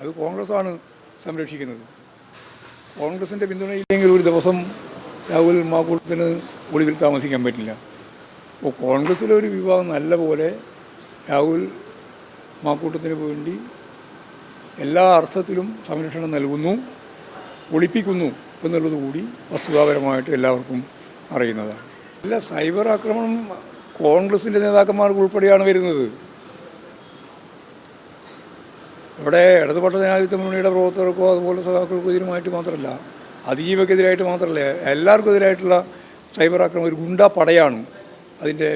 അത് കോൺഗ്രസ്സാണ് സംരക്ഷിക്കുന്നത്. കോൺഗ്രസിന്റെ പിന്തുണയില്ലെങ്കിൽ ഒരു ദിവസം രാഹുൽ മാക്കൂട്ടത്തിന് ഒളിവിൽ താമസിക്കാൻ പറ്റില്ല. അപ്പോൾ കോൺഗ്രസ്സിലെ ഒരു വിഭാഗം നല്ല പോലെ രാഹുൽ മാക്കൂട്ടത്തിന് വേണ്ടി എല്ലാ അർത്ഥത്തിലും സംരക്ഷണം നൽകുന്നു ഒളിപ്പിക്കുന്നു എന്നുള്ളത് കൂടി വസ്തുതാപരമായിട്ട് എല്ലാവർക്കും അറിയുന്നതാണ്. എല്ലാ സൈബർ ആക്രമണം കോൺഗ്രസിന്റെ നേതാക്കന്മാർക്ക് ഉൾപ്പെടെയാണ് വരുന്നത്. ഇവിടെ ഇടതുപക്ഷ ജനാധിപത്യ മുന്നണിയുടെ പ്രവർത്തകർക്കോ അതുപോലെ സഖാക്കൾക്കോ ഇതിനുമായിട്ട് മാത്രമല്ല അതീവക്കെതിരായിട്ട് മാത്രമല്ല എല്ലാവർക്കും എതിരായിട്ടുള്ള സൈബർ ആക്രമണം ഒരു ഗുണ്ടാ പടയാണ് അതിന്റെ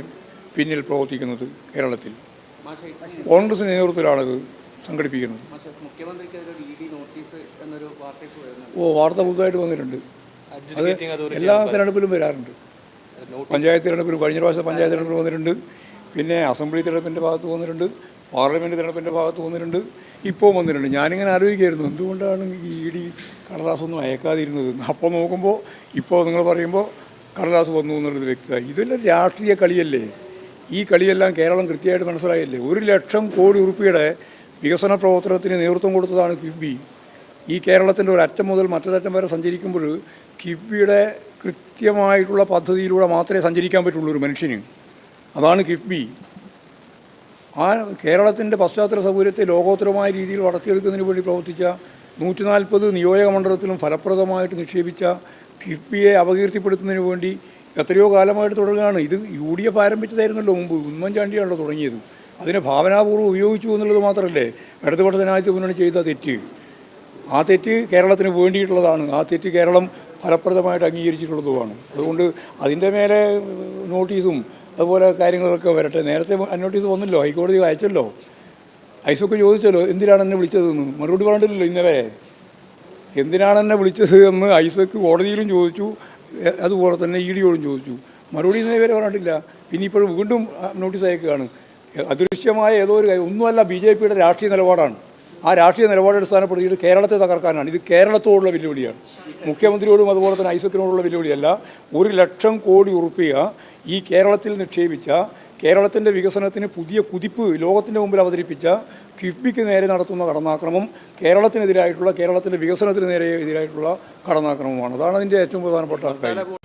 പിന്നിൽ പ്രവർത്തിക്കുന്നത് കേരളത്തിൽ. കോൺഗ്രസ് നേതൃത്വത്തിലാണത് സംഘടിപ്പിക്കുന്നത്. ഓ വാർത്ത പുതുതായിട്ട് വന്നിട്ടുണ്ട്. അത് എല്ലാ തിരഞ്ഞെടുപ്പിലും വരാറുണ്ട്. പഞ്ചായത്ത് തിരഞ്ഞെടുപ്പിലും കഴിഞ്ഞ പ്രാവശ്യം പഞ്ചായത്ത് തിരഞ്ഞെടുപ്പിൽ വന്നിട്ടുണ്ട്. പിന്നെ അസംബ്ലി തിരഞ്ഞെടുപ്പിന്റെ ഭാഗത്ത് വന്നിട്ടുണ്ട്. പാർലമെന്റ് തിരഞ്ഞെടുപ്പിന്റെ ഭാഗത്ത് വന്നിട്ടുണ്ട് ഇപ്പോൾ വന്നിട്ടുണ്ട്. ഞാനിങ്ങനെ ആലോചിക്കായിരുന്നു എന്തുകൊണ്ടാണ് ഈ ഇ ഡി കടലാസൊന്നും അയക്കാതിരുന്നത്? അപ്പോൾ നോക്കുമ്പോൾ ഇപ്പോൾ നിങ്ങൾ പറയുമ്പോൾ കടലാസ് വന്നു എന്നുള്ളത് വ്യക്തമായി ഇതെല്ലാം രാഷ്ട്രീയ കളിയല്ലേ? ഈ കളിയെല്ലാം കേരളം കൃത്യമായിട്ട് മനസ്സിലായല്ലേ? ഒരു ലക്ഷം കോടി ഉറുപ്പിയുടെ വികസന പ്രവർത്തനത്തിന് നേതൃത്വം കൊടുത്തതാണ് കിഫ്ബി. ഈ കേരളത്തിന്റെ ഒരു അറ്റം മുതൽ മറ്റൊരറ്റം വരെ സഞ്ചരിക്കുമ്പോൾ കിഫ്ബിയുടെ കൃത്യമായിട്ടുള്ള പദ്ധതിയിലൂടെ മാത്രമേ സഞ്ചരിക്കാൻ പറ്റുള്ളൂ ഒരു മനുഷ്യന്. അതാണ് കിഫ്ബി. ആ കേരളത്തിന്റെ പശ്ചാത്തല സൗകര്യത്തെ ലോകോത്തരമായ രീതിയിൽ വളർത്തിയെടുക്കുന്നതിന് വേണ്ടി പ്രവർത്തിച്ച നൂറ്റി നാൽപ്പത് നിയോജക മണ്ഡലത്തിലും ഫലപ്രദമായിട്ട് നിക്ഷേപിച്ച കിഫ്ബിയെ അപകീർത്തിപ്പെടുത്തുന്നതിന് വേണ്ടി എത്രയോ കാലമായിട്ട് തുടങ്ങുകയാണ് ഇത് യു ഡി എഫ് ആരംഭിച്ചതായിരുന്നല്ലോ മുമ്പ്. ഉമ്മൻചാണ്ടിയാണല്ലോ തുടങ്ങിയത്. അതിനെ ഭാവനാപൂർവം ഉപയോഗിച്ചു എന്നുള്ളത് മാത്രമല്ലേ ഇടതുപക്ഷ ജനാധിപത്യ മുന്നണി ചെയ്ത തെറ്റ്. ആ തെറ്റ് കേരളത്തിന് വേണ്ടിയിട്ടുള്ളതാണ്. ആ തെറ്റ് കേരളം ഫലപ്രദമായിട്ട് അംഗീകരിച്ചിട്ടുള്ളതുമാണ്. അതുകൊണ്ട് അതിന്റെ മേലെ നോട്ടീസും അതുപോലെ കാര്യങ്ങളൊക്കെ വരട്ടെ. നേരത്തെ നോട്ടീസ് വന്നല്ലോ ഹൈക്കോടതി വായിച്ചല്ലോ. ഐസൊക്കെ ചോദിച്ചല്ലോ എന്തിനാണ് എന്നെ വിളിച്ചതെന്ന്? മറുപടി പറഞ്ഞില്ലല്ലോ ഇന്നലെ. എന്തിനാണ് എന്നെ വിളിച്ചത് എന്ന് ഐസക്ക് കോടതിയിലും ചോദിച്ചു അതുപോലെ തന്നെ ഇ ഡിയോടും ചോദിച്ചു. മറുപടി ഇന്നേ വരെ പറഞ്ഞിട്ടില്ല. പിന്നെ ഇപ്പോഴും വീണ്ടും നോട്ടീസ് അയക്കുകയാണ് അദൃശ്യമായ ഏതോ ഒരു ഒന്നുമല്ല ബി ജെ പിയുടെ രാഷ്ട്രീയ നിലപാടാണ്. ആ രാഷ്ട്രീയ നിലപാട് അടിസ്ഥാനപ്പെടുത്തിയിട്ട് കേരളത്തെ തകർക്കാനാണ്. ഇത് കേരളത്തോടുള്ള വെല്ലുവിളിയാണ്. മുഖ്യമന്ത്രിയോടും അതുപോലെ തന്നെ ഐസക്കിനോടുള്ള വെല്ലുവിളിയല്ല. ഒരു ലക്ഷം കോടി ഉറുപ്പിക ഈ കേരളത്തിൽ നിക്ഷേപിച്ച കേരളത്തിന്റെ വികസനത്തിന് പുതിയ കുതിപ്പ് ലോകത്തിന്റെ മുമ്പിൽ അവതരിപ്പിച്ച കിഫ്ബിക്ക് നേരെ നടത്തുന്ന കടന്നാക്രമം കേരളത്തിനെതിരായിട്ടുള്ള കേരളത്തിന്റെ വികസനത്തിന് നേരെ എതിരായിട്ടുള്ള കടന്നാക്രമമാണ്. അതാണ് അതിന്റെ ഏറ്റവും പ്രധാനപ്പെട്ട കാര്യം.